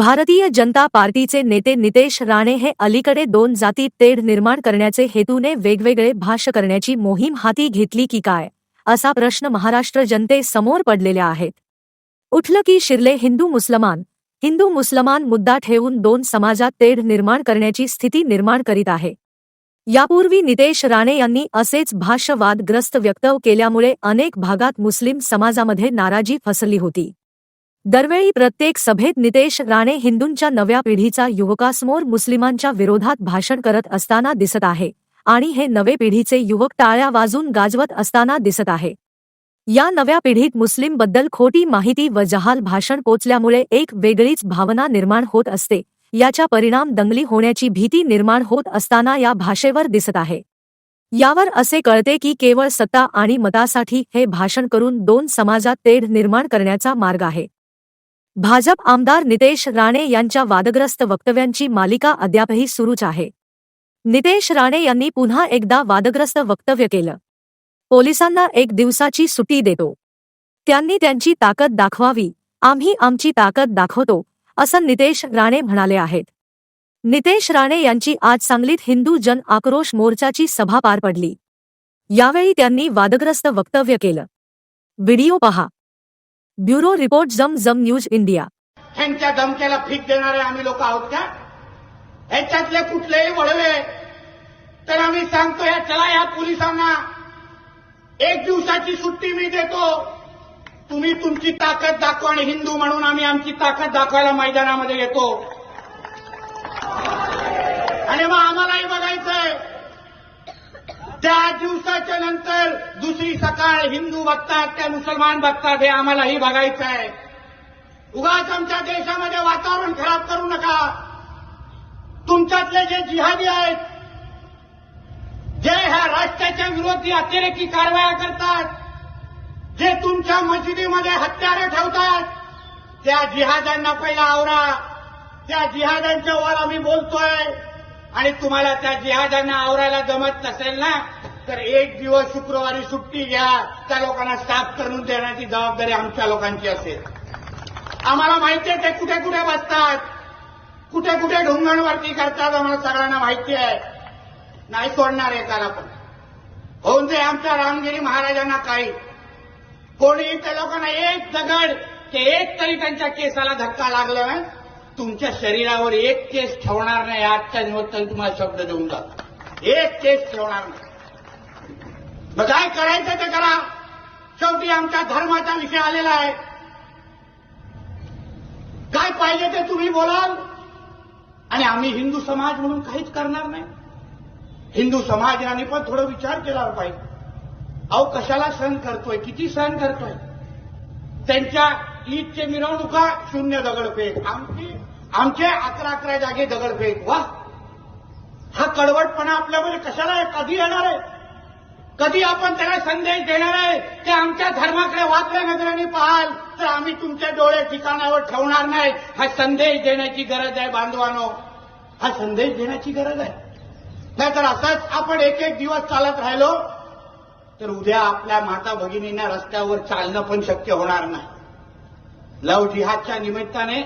भारतीय जनता पार्टीचे नेते नितेश राणे हे अलीकडे दोन जाती तेढ निर्माण करण्याचे हेतूने वेगवेगळे भाष्य करण्याची मोहीम हाती घेतली की काय असा प्रश्न महाराष्ट्र जनतेसमोर पडलेल्या आहेत. उठलं की शिरले हिंदू मुसलमान. हिंदू मुसलमान मुद्दा ठेवून दोन समाजात तेढ निर्माण करण्याची स्थिती निर्माण करीत आहे. यापूर्वी नितेश राणे यांनी असेच भाष्यवादग्रस्त व्यक्तव केल्यामुळे अनेक भागात मुस्लिम समाजामध्ये नाराजी फसली होती. दरवेळी प्रत्येक सभेत नितेश राणे हिंदूंच्या नव्या पिढीचा युवकासमोर मुस्लिमांच्या विरोधात भाषण करत असताना दिसत आहे आणि हे नवे पिढीचे युवक टाळ्या वाजून गाजवत असताना दिसत आहे. या नव्या पिढीत मुस्लिमबद्दल खोटी माहिती व जहाल भाषण पोचल्यामुळे एक वेगळीच भावना निर्माण होत असते. याचा परिणाम दंगली होण्याची भीती निर्माण होत असताना या भाषेवर दिसत आहे. यावर असे कळते की केवळ सत्ता आणि मतासाठी हे भाषण करून दोन समाजात तेढ निर्माण करण्याचा मार्ग आहे. भाजप आमदार नितेश राणे यांच्या वादग्रस्त वक्तव्यांची मालिका अद्यापही सुरूच आहे. नितेश राणे यांनी पुन्हा एकदा वादग्रस्त वक्तव्य केलं. पोलिसांना एक दिवसाची सुट्टी देतो. त्यांनी त्यांची ताकद दाखवावी आम्ही आमची ताकद दाखवतो असं नितेश राणे म्हणाले आहेत. नितेश राणे यांची आज सांगलीत हिंदू जन आक्रोश मोर्चाची सभा पार पडली. यावेळी त्यांनी वादग्रस्त वक्तव्य केलं. व्हिडिओ पहा. ब्युरो रिपोर्ट जम जम न्यूज इंडिया. ह्यांच्या धमक्याला फीक देणारे आम्ही लोक आहोत का? ह्याच्यातले कुठलेही वळवे तर आम्ही सांगतो या चला या पोलिसांना. एक दिवसाची सुट्टी मी देतो. तुम्ही तुमची ताकद दाखवा आणि हिंदू म्हणून आम्ही आमची ताकद दाखवायला मैदानामध्ये येतो. आणि मग आम्हालाही बघायचंय त्या दिवसाच्या नंतर दुसरी सकाळ हिंदू बघतात त्या मुसलमान बघतात हे आम्हालाही बघायचं आहे. उगाच आमच्या देशामध्ये वातावरण खराब करू नका. तुमच्यातले जे जिहादी आहेत जे ह्या राष्ट्राच्या विरोधी अतिरेकी कारवाया करतात जे तुमच्या मशिदीमध्ये हत्यारे ठेवतात त्या जिहाद्यांना पहिला आवरा. त्या जिहाद्यांच्या वर आम्ही बोलतोय. आणि तुम्हाला त्या जिहादांना आवरायला जमत नसेल ना तर एक दिवस शुक्रवारी सुट्टी घ्या. त्या लोकांना साफ करून देण्याची जबाबदारी आमच्या लोकांची असेल. आम्हाला माहिती आहे ते कुठे कुठे बसतात. कुठे कुठे ढुंगणवरती करतात आम्हाला सगळ्यांना माहिती आहे. नाही सोडणार एकाला पण. होऊन जे आमच्या रामगिरी महाराजांना काही. कोणी त्या लोकांना एक दगड ते एक तरी त्यांच्या केसाला धक्का लागला तुमच्या शरीरावर एक केस ठेवणार नाही आजच्या निमित्ताने तुम्हाला शब्द देऊन जातो. एक केस ठेवणार नाही. मग काय करायचं ते करा. शेवटी आमच्या धर्माचा विषय आलेला आहे. काय पाहिजे ते तुम्ही बोलाल. आणि आम्ही हिंदू समाज म्हणून काहीच करणार नाही. हिंदू समाजाने पण थोडा विचार केला पाहिजे. अहो कशाला सण करतोय? किती सण करतोय? त्यांच्या ईदचे मिरवणुका शून्य दगडफेक आमची आमचे अकरा अकरा जागे दगडफेक वा. हा कडवटपणा आपल्यामध्ये कशाला आहे? कधी येणार आहे? कधी आपण त्याला संदेश देणार आहे? ते आमच्या धर्माकडे वाचल्या नजरेने पाहाल तर आम्ही तुमचे डोळे ठिकाणावर ठेवणार नाही. हा संदेश देण्याची गरज आहे बांधवानो. हा संदेश देण्याची गरज आहे. नाहीतर असंच आपण एक एक दिवस चालत राहिलो तर उद्या आपल्या माता भगिनींना रस्त्यावर चालणं पण शक्य होणार नाही. ಲವ್ ಜಿಹಾದ್ ಚಾಂಗಿ ಮೈತಾನೆ